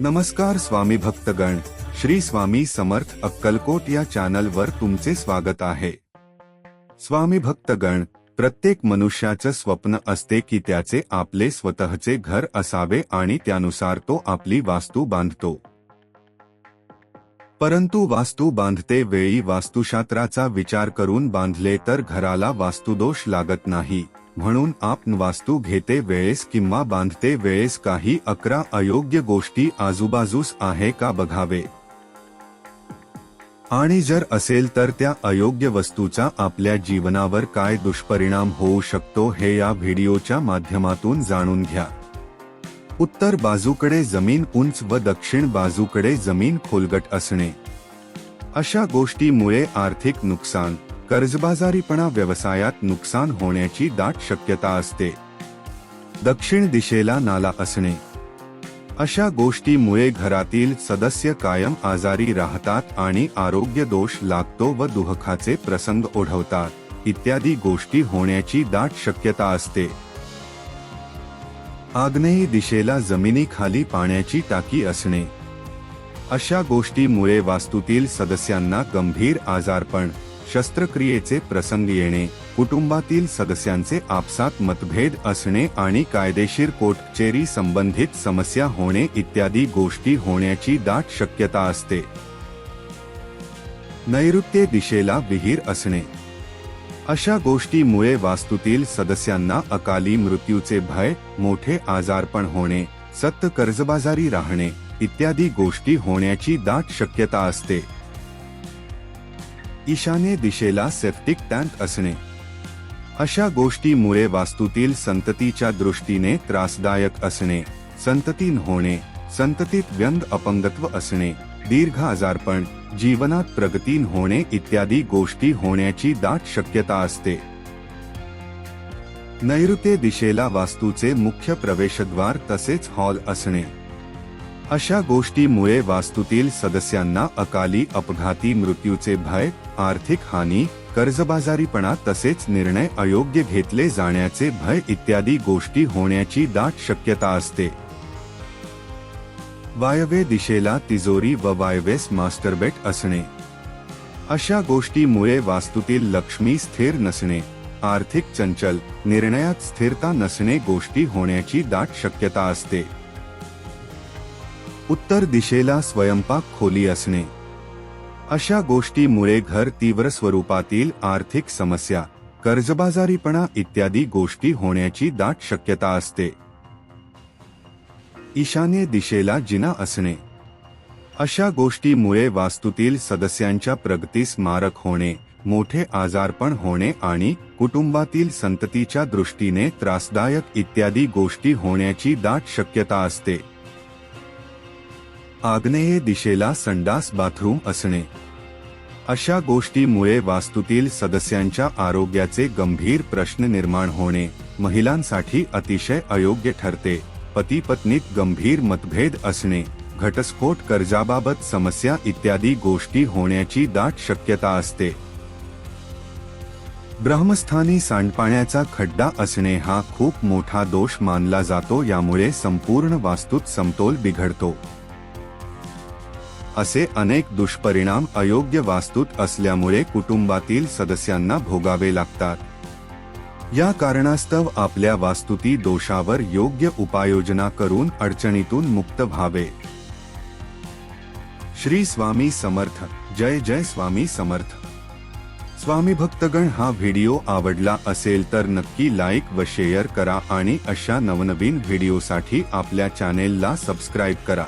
नमस्कार स्वामी भक्तगण श्री स्वामी समर्थ अक्कलकोट या चॅनलवर तुमचे स्वागत आहे. स्वामी भक्तगण प्रत्येक मनुष्याचं स्वप्न असते की त्याचे आपले स्वतःचे घर असावे आणि त्यानुसार तो आपली वास्तू बांधतो. परंतु वास्तू बांधते वेळी वास्तुशास्त्राचा विचार करून बांधले तर घराला वास्तुदोष लागत नाही. म्हणून आपण वास्तू घेते वेळेस किंवा बांधते वेळेस काही अकरा अयोग्य गोष्टी आजूबाजूस आहे का बघावे. आणि जर असेल तर त्या अयोग्य वस्तूचा आपल्या जीवनावर काय दुष्परिणाम होऊ शकतो हे या व्हिडिओच्या माध्यमातून जाणून घ्या. उत्तर बाजूकडे जमीन उंच व दक्षिण बाजूकडे जमीन खोलगट असणे. अशा गोष्टीमुळे आर्थिक नुकसान कर्जबाजारीपणा व्यवसायात नुकसान होण्याची दाट शक्यता असते. दक्षिण दिशेला नाला असणे. अशा गोष्टीमुळे घरातील सदस्य कायम आजारी राहतात आणि आरोग्य दोष लागतो व दुःखाचे प्रसंग ओढवतात इत्यादी गोष्टी होण्याची दाट शक्यता असते. आग्नेयी दिशेला जमिनीखाली पाण्याची टाकी असणे. अशा गोष्टीमुळे वास्तूतील सदस्यांना गंभीर आजारपण शस्त्रक्रियेचे प्रसंग येणे कुटुंबातील सदस्यांचे आपसात मतभेद असणे आणि कायदेशीर कोटचेरी संबंधित समस्या होणे इत्यादी गोष्टी होण्याची दाट शक्यता असते. नैऋत्य दिशेला विहीर असणे. अशा गोष्टीमुळे वास्तूतील सदस्यांना अकाली मृत्यूचे भय मोठे आजारपण होणे सत्त कर्जबाजारी राहणे इत्यादी गोष्टी होण्याची दाट शक्यता असते. ईशान्य दिशेला सेप्टिक टँक असणे. अशा गोष्टीमुळे वास्तूतील संततीच्या दृष्टीने त्रासदायक असणे. संततीन होणे संततीत व्यंग अपंगत्व असणे दीर्घ आजारपण जीवनात प्रगतीन होणे इत्यादी गोष्टी होण्याची दाट शक्यता असते. नैऋत्य दिशेला वास्तूचे मुख्य प्रवेशद्वार तसेच हॉल असणे. अशा गोष्टीमुळे वास्तूतील सदस्यांना अकाली अपघाती मृत्यूचे भय आर्थिक हानी कर्जबाजारीपणा तसेच निर्णय अयोग्य घेतले जाण्याचे भय इत्यादी गोष्टी होण्याची दाट शक्यता असते. वायव्य दिशेला तिजोरी व वायव्यस मास्टरबेट असणे. अशा गोष्टीमुळे वास्तूतील लक्ष्मी स्थिर नसणे. आर्थिक चंचल निर्णयात स्थिरता नसणे गोष्टी होण्याची दाट शक्यता असते. उत्तर दिशेला स्वयंपाक खोली असणे. अशा गोष्टीमुळे घर तीव्र स्वरूपातील आर्थिक समस्या कर्जबाजारीपणा इत्यादी गोष्टी होण्याची दाट शक्यता असते. ईशान्य दिशेला जिना असणे. अशा गोष्टीमुळे वास्तूतील सदस्यांच्या प्रगतीस मारक होणे मोठे आजारपण होणे आणि कुटुंबातील संततीच्या दृष्टीने त्रासदायक इत्यादी गोष्टी होण्याची दाट शक्यता असते. आग्नेय दिशेला संडास बाथरूम असणे. अशा गोष्टीमुळे वास्तूतील सदस्यांच्या आरोग्याचे गंभीर प्रश्न निर्माण होणे महिलांसाठी अतिशय अयोग्य ठरते. पती पत्नीत गंभीर मतभेद असणे घटस्फोट कर्जाबाबत समस्या इत्यादी गोष्टी होण्याची दाट शक्यता असते. ब्रह्मस्थानी सांडपाण्याचा खड्डा असणे हा खूप मोठा दोष मानला जातो यामुळे संपूर्ण वास्तूत समतोल बिघडतो. असे अनेक दुष्परिणाम अयोग्य वास्तूत असल्यामुळे कुटुंबातील सदस्यांना भोगावे लागतात. या कारणास्तव आपल्या वास्तुती दोषावर योग्य उपाययोजना करून अडचणीतून मुक्त व्हावे. श्री स्वामी समर्थ. जय जय स्वामी समर्थ. स्वामी भक्तगण हा व्हिडिओ आवडला असेल तर नक्की लाईक व शेअर करा आणि अशा नवनवीन व्हिडिओसाठी आपल्या चॅनेलला सबस्क्राईब करा.